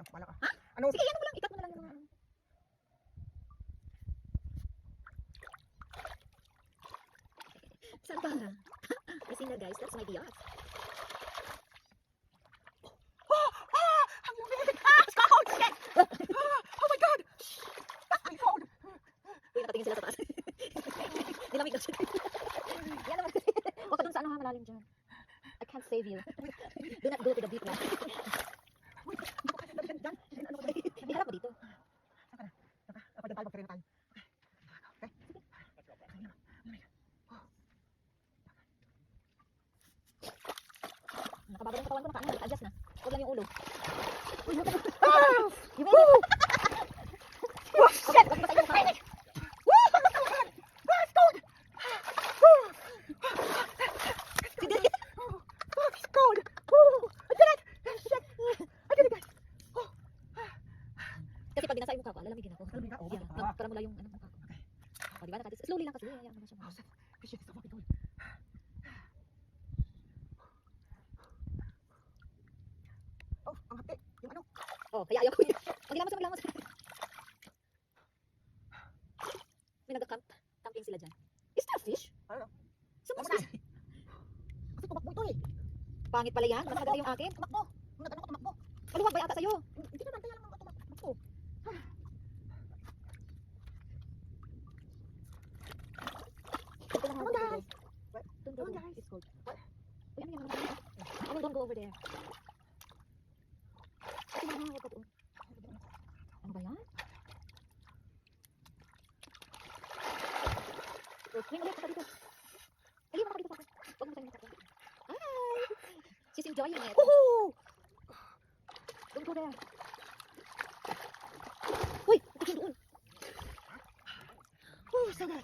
Sayang, wala ka. Ano? Sige, yan mo lang. Ikat mo na lang yung mga ano. Saan ba? Kasi na guys, that's my lamig! Ah! Shit! Ah! Oh nakatingin sila sa taas. Nilamig daw siya. Yan naman. Huwag ka dun sa ano ha, malalim dyan. I can't save you. Do not go to the deep. Uy, hindi ko kaya nalagyan dyan. Ano ko ba? Iharap mo dito. Saka, dapat tayo, magkarena tayo. Nakabagal yung katawan ko, nakaano, naka-adjust na. Huwag lang yung ulo. Uy, huwag ka Ah! Yung ulo. Oh, shit! Huwag mo sa iyo mukha. Woo! Ah, it's cold! Sige. Oh, it's cold! Oh, I did it! Shit! I did it, guys! Kasi pag binasa yung mukha ko, lalamigin ako. Lalamig ka? Oo, Yeah, bakit ba? Para mula yung ano, mukha ko. O, di ba? Slowly lang kasi. Hayaan mo na siya. Oh, shit. Shit, it's so fucking cold. Oh, ang hapte. Yung ano? Oh, kaya ayaw ko yun. Maglamos, maglamos. May nagka-camp. Camping sila dyan. Is that fish? Ano? What's na. Kasi tumakbo ito eh. Pangit pala yan. Mas maganda yung akin. Tumakbo. Nung nag-ano ko tumakbo. Maluwag ba yata sa'yo? Hindi naman, kaya lang mga tumakbo. Come on, guys. Don't go. It's cold. What? Ano don't go over there. Ano ba yan? Oh, ulit, baka dito. Ayun, baka dito sa. Huwag mo sa'yo. Hi! She's enjoying it. Woohoo! Don't go there. Uy, ito doon. Oh, so good.